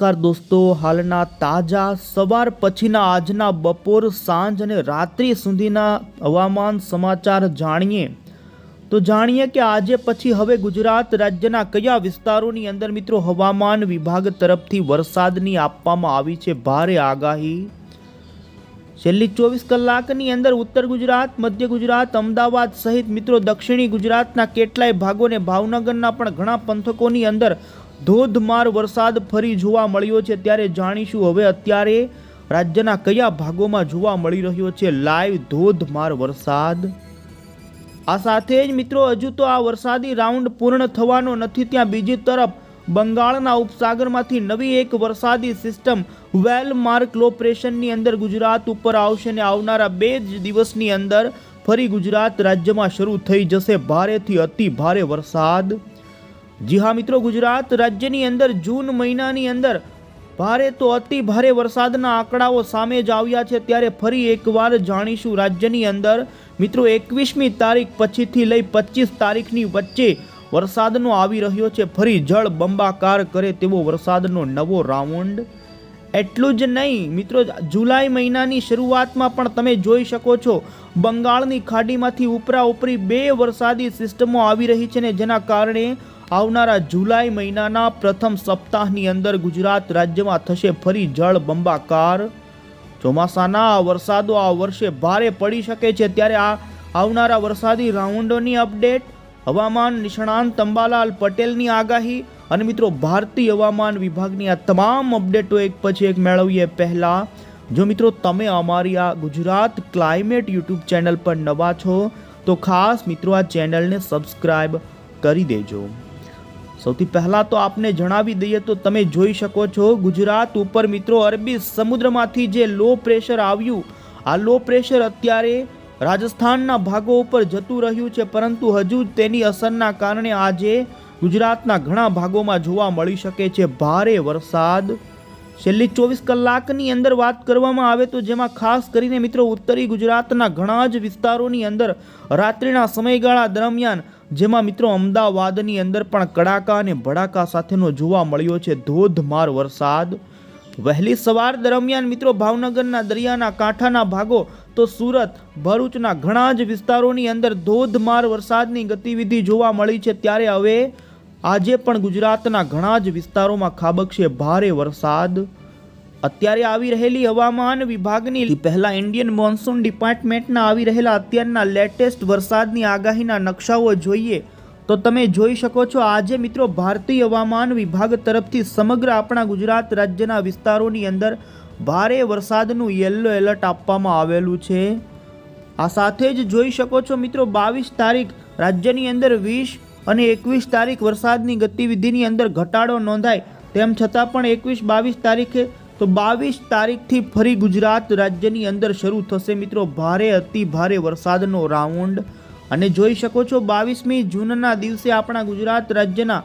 નમસ્કાર દોસ્તો, હાલના તાજા સવાર પછીના આજના બપોર સાંજ અને રાત્રિ સુધીના હવામાન સમાચાર જાણીએ. તો જાણીએ કે આજે પછી હવે ગુજરાત રાજ્યના કયા વિસ્તારોની અંદર મિત્રો હવામાન વિભાગ તરફથી વરસાદની આપવામાં આવી છે ભારે આગાહી? છેલ્લી ચોવીસ કલાકની અંદર ઉત્તર ગુજરાત, મધ્ય ગુજરાત, અમદાવાદ સહિત મિત્રો દક્ષિણી ગુજરાતના કેટલાય ભાગોને ભાવનગરના પણ ઘણા પંથકોની અંદર ધોધમાર વરસાદ ફરી જોવા મળ્યો છે ત્યારે જાણીશું હવે અત્યારે રાજ્યના કયા ભાગોમાં જોવા મળી રહ્યો છે લાઈવ ધોધમાર વરસાદ. આ સાથે જ મિત્રો હજુ તો આ વરસાદી રાઉન્ડ પૂર્ણ થવાનો નથી, ત્યાં બીજી તરફ બંગાળના ઉપસાગરમાંથી નવી એક વરસાદી સિસ્ટમ વેલ માર્ક લો પ્રેશરની અંદર ગુજરાત ઉપર આવશે ને આવનારા બે જ દિવસની અંદર ફરી ગુજરાત રાજ્યમાં શરૂ થઈ જશે ભારેથી અતિ ભારે વરસાદ. જી હા મિત્રો, ગુજરાત રાજ્યની અંદર જૂન મહિનાની અંદર ભારે તો અતિ ભારે વરસાદના આંકડાઓ સામે જ આવ્યા છે. ત્યારે ફરી એકવાર જાણીશું રાજ્યની અંદર મિત્રો, એકવીસમી તારીખ પછીથી લઈ પચીસ તારીખની વચ્ચે વરસાદનો આવી રહ્યો છે. ફરી જળ બંબાકાર કરે તેવો વરસાદનો નવો રાઉન્ડ. એટલું જ નહીં મિત્રો, જુલાઈ મહિનાની શરૂઆતમાં પણ તમે જોઈ શકો છો, બંગાળની ખાડીમાંથી ઉપરા ઉપરી બે વરસાદી સિસ્ટમો આવી રહી છે ને જેના કારણે આવનારા જુલાઈ મહિનાના પ્રથમ સપ્તાહની અંદર ગુજરાત રાજ્યમાં થશે ફરી જળ બંબાકાર. ચોમાસાના આ વરસાદો આ વર્ષે ભારે પડી શકે છે ત્યારે આ આવનારા વરસાદી રાઉન્ડોની અપડેટ, હવામાન નિષ્ણાંત અંબાલાલ પટેલની આગાહી અને મિત્રો ભારતીય હવામાન વિભાગની આ તમામ અપડેટો એક પછી એક મેળવીએ પહેલાં. જો મિત્રો તમે અમારી આ ગુજરાત ક્લાઇમેટ યુટ્યુબ ચેનલ પર નવા છો, તો ખાસ મિત્રો આ ચેનલને સબસ્ક્રાઈબ કરી દેજો. સૌથી પહેલાં તો આપને જણાવી દઈએ તો તમે જોઈ શકો છો ગુજરાત ઉપર મિત્રો અરબી સમુદ્રમાંથી જે લો પ્રેશર આવ્યું, આ લો પ્રેશર અત્યારે રાજસ્થાનના ભાગો ઉપર જતું રહ્યું છે, પરંતુ હજુ તેની અસરના કારણે આજે ગુજરાતના ઘણા ભાગોમાં જોવા મળી શકે છે. ભારે વરસાદ છેલ્લી ચોવીસ કલાકની અંદર વાત કરવામાં આવે તો જેમાં ખાસ કરીને મિત્રો ઉત્તરી ગુજરાતના ઘણા જ વિસ્તારોની અંદર રાત્રિના સમયગાળા દરમિયાન જેમાં મિત્રો અમદાવાદની અંદર પણ કડાકા અને ભડાકા સાથેનો જોવા મળ્યો છે. ધોધમાર વરસાદ. વહેલી સવાર દરમિયાન મિત્રો ભાવનગરના દરિયાના કાંઠાના ભાગો તો સુરત, ભરૂચના ઘણા જ વિસ્તારોની અંદર ધોધમાર વરસાદની ગતિવિધિ જોવા મળી છે. ત્યારે હવે આજે પણ ગુજરાતના ઘણા જ વિસ્તારોમાં ખાબકશે ભારે વરસાદ. અત્યારે આવી રહેલી હવામાન વિભાગની પહેલા ઇન્ડિયન મોન્સૂન ડિપાર્ટમેન્ટના આવી રહેલા અત્યારના લેટેસ્ટ વરસાદની આગાહીના નકશાઓ જોઈએ તો તમે જોઈ શકો છો આજે મિત્રો ભારતીય હવામાન વિભાગ તરફથી સમગ્ર આપણા ગુજરાત રાજ્યના વિસ્તારોની અંદર ભારે વરસાદનું યલો એલર્ટ આપવામાં આવેલું છે. આ સાથે જ જોઈ શકો છો મિત્રો બાવીસ તારીખ રાજ્યની અંદર વીસ અને એકવીસ તારીખ વરસાદની ગતિવિધિની અંદર ઘટાડો નોંધાય તેમ છતાં પણ એકવીસ બાવીસ તારીખે તો બાવીસ તારીખથી ફરી ગુજરાત રાજ્યની અંદર શરૂ થશે મિત્રો ભારે, અતિ ભારે વરસાદનો રાઉન્ડ. અને જોઈ શકો છો બાવીસમી જૂનના દિવસે આપણા ગુજરાત રાજ્યના,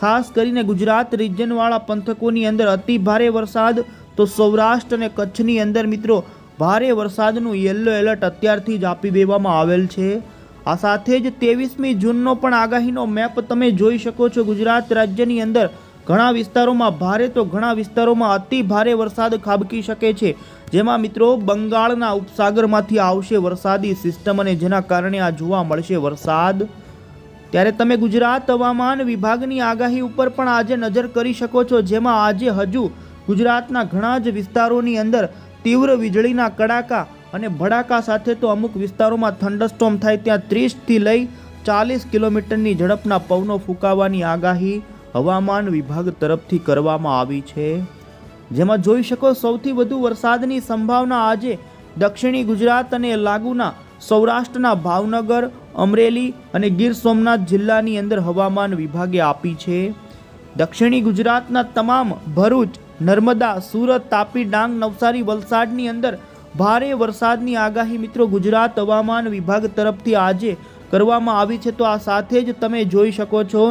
ખાસ કરીને ગુજરાત રિજનવાળા પંથકોની અંદર અતિ ભારે વરસાદ, તો સૌરાષ્ટ્ર અને કચ્છની અંદર મિત્રો ભારે વરસાદનું યલો એલર્ટ અત્યારથી જ આપી દેવામાં આવેલ છે. આ સાથે જ ત્રેવીસમી જૂનનો પણ આગાહીનો મેપ તમે જોઈ શકો છો. ગુજરાત રાજ્યની અંદર ઘણા વિસ્તારોમાં ભારે તો ઘણા વિસ્તારોમાં અતિ ભારે વરસાદ ખાબકી શકે છે. જેમાં મિત્રો બંગાળના ઉપસાગરમાંથી આવશે વરસાદી સિસ્ટમ અને જેના કારણે આ જોવા મળશે વરસાદ. ત્યારે તમે ગુજરાત હવામાન વિભાગની આગાહી ઉપર પણ આજે નજર કરી શકો છો. જેમાં આજે હજુ ગુજરાતના ઘણા જ વિસ્તારોની અંદર તીવ્ર વીજળીના કડાકા અને ભડાકા સાથે તો અમુક વિસ્તારોમાં થંડરસ્ટોમ થાય ત્યાં ત્રીસથી લઈ ચાલીસ કિલોમીટરની ઝડપના પવનો ફૂંકાવાની આગાહી હવામાન વિભાગ તરફથી કરવામાં આવી છે. જેમાં જોઈ શકો સૌથી વધુ વરસાદની સંભાવના આજે દક્ષિણી ગુજરાત અને લાગુના સૌરાષ્ટ્રના ભાવનગર, અમરેલી અને ગીર સોમનાથ જિલ્લાની અંદર હવામાન વિભાગે આપી છે. દક્ષિણી ગુજરાતના તમામ ભરૂચ, નર્મદા, સુરત, તાપી, ડાંગ, નવસારી, વલસાડની અંદર ભારે વરસાદની આગાહી મિત્રો ગુજરાત હવામાન વિભાગ તરફથી આજે કરવામાં આવી છે તો આ સાથે જ તમે જોઈ શકો છો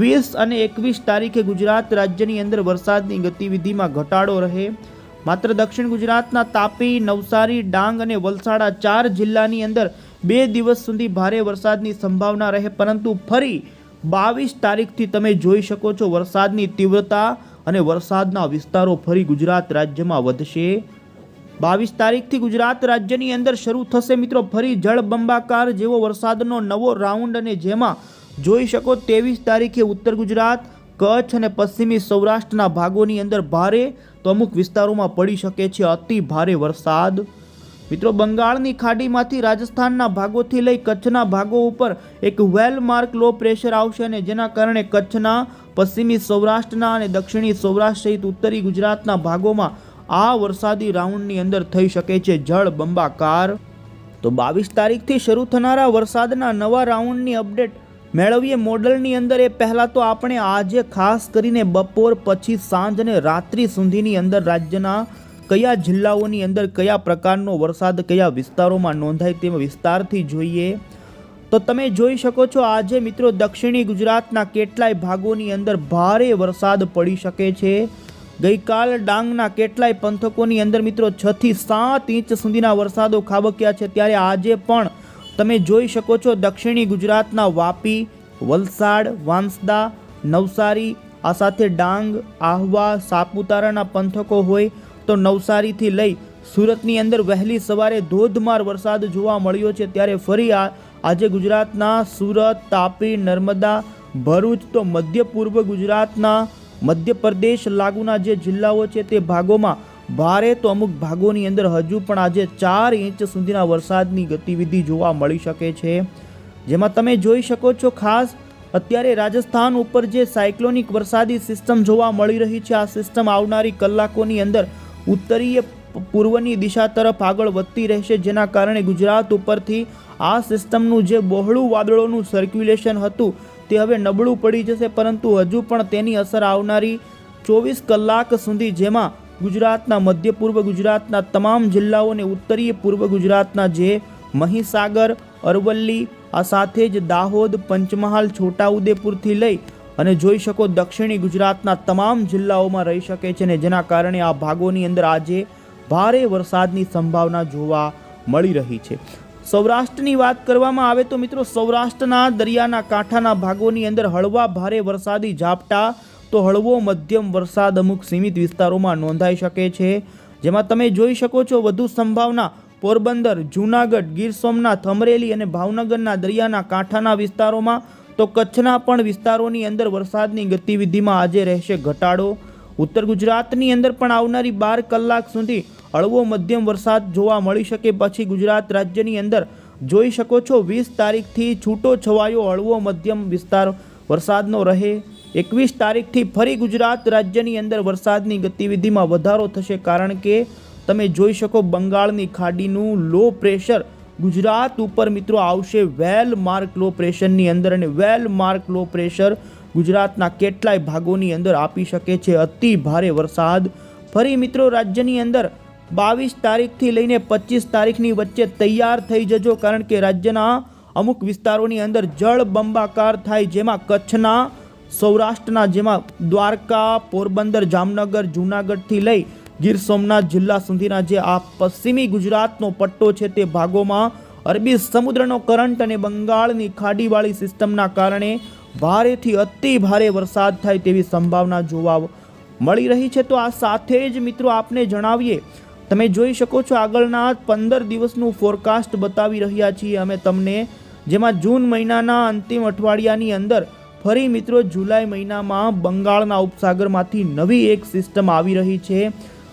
વીસ અને એકવીસ તારીખે ગુજરાત રાજ્યની અંદર વરસાદની ગતિવિધિમાં ઘટાડો રહે. માત્ર દક્ષિણ ગુજરાતના તાપી, નવસારી, ડાંગ અને વલસાડા ચાર જિલ્લાની અંદર બે દિવસ સુધી ભારે વરસાદની સંભાવના રહે, પરંતુ ફરી બાવીસ તારીખથી તમે જોઈ શકો છો વરસાદની તીવ્રતા અને વરસાદના વિસ્તારો ફરી ગુજરાત રાજ્યમાં વધશે. બાવીસ તારીખથી ગુજરાત રાજ્યની અંદર શરૂ થશે મિત્રો ફરી જળબંબાકાર જેવો વરસાદનો નવો રાઉન્ડ અને જેમાં જોઈ શકો ત્રેવીસ તારીખે ઉત્તર ગુજરાત, કચ્છ અને પશ્ચિમી સૌરાષ્ટ્રના ભાગોની અંદર ભારે તો અમુક વિસ્તારોમાં પડી શકે છે અતિ ભારે વરસાદ. મિત્રો બંગાળની ખાડીમાંથી રાજસ્થાનના ભાગોથી લઈ કચ્છના ભાગો ઉપર એક વેલ માર્ક લો પ્રેશર આવશે અને જેના કારણે કચ્છના, પશ્ચિમી સૌરાષ્ટ્રના અને દક્ષિણી સૌરાષ્ટ્ર સહિત ઉત્તરી ગુજરાતના ભાગોમાં આ વરસાદી રાઉન્ડની અંદર થઈ શકે છે જળ બંબાકાર. તો બાવીસ તારીખથી શરૂ થનારા વરસાદના નવા રાઉન્ડની અપડેટ મેળવીએ મોડલની અંદર. એ પહેલાં તો આપણે આજે ખાસ કરીને બપોર પછી સાંજ અને રાત્રિ સુધીની અંદર રાજ્યના કયા જિલ્લાઓની અંદર કયા પ્રકારનો વરસાદ કયા વિસ્તારોમાં નોંધાય તે વિસ્તારથી જોઈએ. તો તમે જોઈ શકો છો આજે મિત્રો દક્ષિણી ગુજરાતના કેટલાય ભાગોની અંદર ભારે વરસાદ પડી શકે છે. ગઈકાલ ડાંગના કેટલાય પંથકોની અંદર મિત્રો છ થી સાત ઇંચ સુધીના વરસાદો ખાબક્યા છે. ત્યારે આજે પણ તમે જોઈ શકો છો દક્ષિણી ગુજરાતના વાપી, વલસાડ, વાંસદા, નવસારી, આ સાથે ડાંગ, આહવા, સાપુતારાના પંથકો હોય તો નવસારીથી લઈ સુરતની અંદર વહેલી સવારે ધોધમાર વરસાદ જોવા મળ્યો છે. ત્યારે ફરી આ, આજે ગુજરાતના સુરત, તાપી, નર્મદા, ભરૂચ તો મધ્ય પૂર્વ ગુજરાતના મધ્યપ્રદેશ લાગુના જે જિલ્લાઓ છે તે ભાગોમાં ભારે તો અમુક ભાગોની અંદર હજુ પણ આજે ચાર ઇંચ સુધીના વરસાદની ગતિવિધિ જોવા મળી શકે છે. જેમાં તમે જોઈ શકો છો ખાસ અત્યારે રાજસ્થાન ઉપર જે સાયક્લોનિક વરસાદી સિસ્ટમ જોવા મળી રહી છે, આ સિસ્ટમ આવનારી કલાકોની અંદર ઉત્તરીય પૂર્વની દિશા તરફ આગળ વધતી રહેશે, જેના કારણે ગુજરાત ઉપરથી આ સિસ્ટમનું જે બહોળું વાદળોનું સર્ક્યુલેશન હતું તે હવે નબળું પડી જશે, પરંતુ હજુ પણ તેની અસર આવનારી ચોવીસ કલાક સુધી જેમાં ગુજરાતના મધ્ય પૂર્વ ગુજરાતના તમામ જિલ્લાઓ અને ઉત્તરીય પૂર્વ ગુજરાતના જે મહીસાગર, અરવલ્લી, આ સાથે જ દાહોદ, પંચમહાલ, છોટાઉદેપુરથી લઈ અને જોઈ શકો દક્ષિણી ગુજરાતના તમામ જિલ્લાઓમાં રહી શકે છે ને જેના કારણે આ ભાગોની અંદર આજે ભારે વરસાદની સંભાવના જોવા મળી રહી છે. સૌરાષ્ટ્રની વાત કરવામાં આવે તો મિત્રો સૌરાષ્ટ્રના દરિયાના કાંઠાના ભાગોની અંદર હળવા ભારે વરસાદી ઝાપટા તો હળવો મધ્યમ વરસાદ અમુક સીમિત વિસ્તારોમાં નોંધાઈ શકે છે. જેમાં તમે જોઈ શકો છો વધુ સંભાવના પોરબંદર, જૂનાગઢ, ગીર સોમનાથ, અમરેલી અને ભાવનગરના દરિયાના કાંઠાના વિસ્તારોમાં તો કચ્છના પણ વિસ્તારોની અંદર વરસાદની ગતિવિધિમાં આજે રહેશે ઘટાડો. ઉત્તર ગુજરાતની અંદર પણ આવનારી બાર કલાક સુધી હળવો મધ્યમ વરસાદ જોવા મળી શકે પછી ગુજરાત રાજ્યની અંદર જોઈ શકો છો વીસ તારીખથી છૂટો છવાયો હળવો મધ્યમ વિસ્તાર વરસાદનો રહે. એકવીસ તારીખથી ફરી ગુજરાત રાજ્યની અંદર વરસાદની ગતિવિધિમાં વધારો થશે કારણ કે તમે જોઈ શકો બંગાળની ખાડીનું લો પ્રેશર ગુજરાત ઉપર મિત્રો આવશે વેલ માર્ક લો પ્રેશરની અંદર અને વેલ માર્ક લો પ્રેશર ગુજરાતના કેટલાય ભાગોની અંદર આપી શકે છે. અતિ ભારે વરસાદ. ફરી મિત્રો રાજ્યની અંદર બાવીસ તારીખથી લઈને પચીસ તારીખની વચ્ચે તૈયાર થઈ જજો, કારણ કે રાજ્યના અમુક વિસ્તારોની અંદર જળ બંબાકાર થાય, જેમાં કચ્છના, સૌરાષ્ટ્રના જેમાં દ્વારકા, પોરબંદર, જામનગર, જૂનાગઢથી લઈ ગીર સોમનાથ જિલ્લા સુધીના જે આ પશ્ચિમી ગુજરાતનો પટ્ટો છે તે ભાગોમાં અરબી સમુદ્રનો કરંટ અને બંગાળની ખાડીવાળી સિસ્ટમના કારણે ભારેથી અતિ ભારે વરસાદ થાય તેવી સંભાવના જોવા મળી રહી છે. તો આ સાથે જ મિત્રો આપને જણાવીએ તમે જોઈ શકો છો આગળના પંદર દિવસનું ફોરકાસ્ટ બતાવી રહ્યા છીએ અમે તમને, જેમાં જૂન મહિનાના અંતિમ અઠવાડિયાની અંદર ફરી મિત્રો જુલાઈ મહિનામાં બંગાળના ઉપસાગરમાંથી નવી એક સિસ્ટમ આવી રહી છે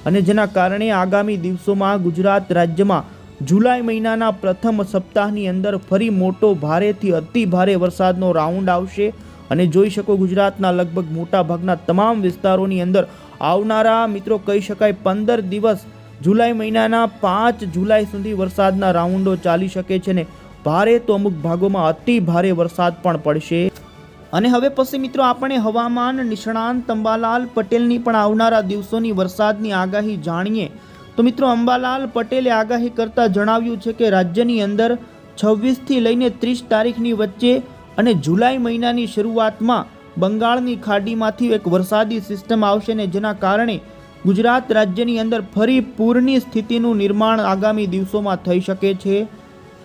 અને જેના કારણે આગામી દિવસોમાં ગુજરાત રાજ્યમાં જુલાઈ મહિનાના પ્રથમ સપ્તાહની અંદર ફરી મોટો ભારેથી અતિ ભારે વરસાદનો રાઉન્ડ આવશે અને જોઈ શકો ગુજરાતના લગભગ મોટા ભાગના તમામ વિસ્તારોની અંદર આવનારા મિત્રો કહી શકાય પંદર દિવસ જુલાઈ મહિનાના પાંચ જુલાઈ સુધી વરસાદના રાઉન્ડો ચાલી શકે છે ને ભારે તો અમુક ભાગોમાં અતિ ભારે વરસાદ પણ પડશે. અને હવે પછી મિત્રો આપણે હવામાન નિષ્ણાંત અંબાલાલ પટેલની પણ આવનારા દિવસોની વરસાદની આગાહી જાણીએ. તો મિત્રો અંબાલાલ પટેલે આગાહી કરતા જણાવ્યું છે કે રાજ્યની અંદર છવ્વીસથી લઈને ત્રીસ તારીખની વચ્ચે અને જુલાઈ મહિનાની શરૂઆતમાં બંગાળની ખાડીમાંથી એક વરસાદી સિસ્ટમ આવશે ને જેના કારણે ગુજરાત રાજ્યની અંદર ફરી પૂરની સ્થિતિનું નિર્માણ આગામી દિવસોમાં થઈ શકે છે.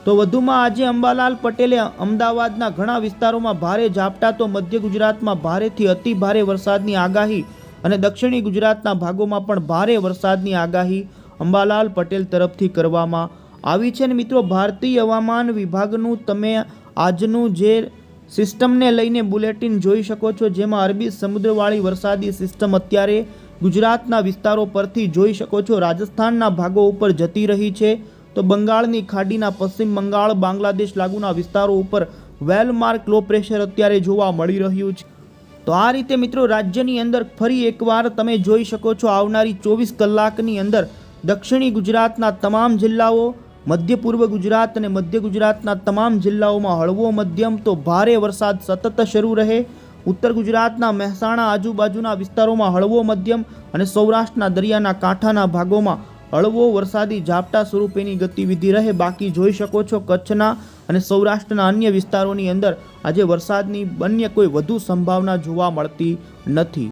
તો વધુમાં આજે અંબાલાલ પટેલે અમદાવાદના ઘણા વિસ્તારોમાં ભારે ઝાપટા તો મધ્ય ગુજરાતમાં ભારેથી અતિ ભારે વરસાદની આગાહી અને દક્ષિણી ગુજરાતના ભાગોમાં પણ ભારે વરસાદની આગાહી અંબાલાલ પટેલ તરફથી કરવામાં આવી છે. ને મિત્રો, ભારતીય હવામાન વિભાગનું તમે આજનું જે સિસ્ટમને લઈને બુલેટિન જોઈ શકો છો, જેમાં અરબી સમુદ્રવાળી વરસાદી સિસ્ટમ અત્યારે ગુજરાતના વિસ્તારો પરથી જોઈ શકો છો, રાજસ્થાનના ભાગો ઉપર જતી રહી છે. તો બંગાળની ખાડીના પશ્ચિમ બંગાળ, બાંગ્લાદેશ લાગુના વિસ્તારો ઉપર વેલમાર્ક લો પ્રેશર અત્યારે જોવા મળી રહ્યું છે. તો આ રીતે મિત્રો રાજ્યની અંદર ફરી એકવાર તમે જોઈ શકો છો, આવનારી ચોવીસ કલાકની અંદર દક્ષિણી ગુજરાતના તમામ જિલ્લાઓ, મધ્ય પૂર્વ ગુજરાત અને મધ્ય ગુજરાતના તમામ જિલ્લાઓમાં હળવો મધ્યમ તો ભારે વરસાદ સતત શરૂ રહે. ઉત્તર ગુજરાતના મહેસાણા આજુબાજુના વિસ્તારોમાં હળવો મધ્યમ અને સૌરાષ્ટ્રના દરિયાના કાંઠાના ભાગોમાં હળવો વરસાદી ઝાપટા સ્વરૂપેની ગતિવિધિ રહે. બાકી જોઈ શકો છો કચ્છના અને સૌરાષ્ટ્રના અન્ય વિસ્તારોની અંદર આજે વરસાદની અન્ય કોઈ વધુ સંભાવના જોવા મળતી નથી.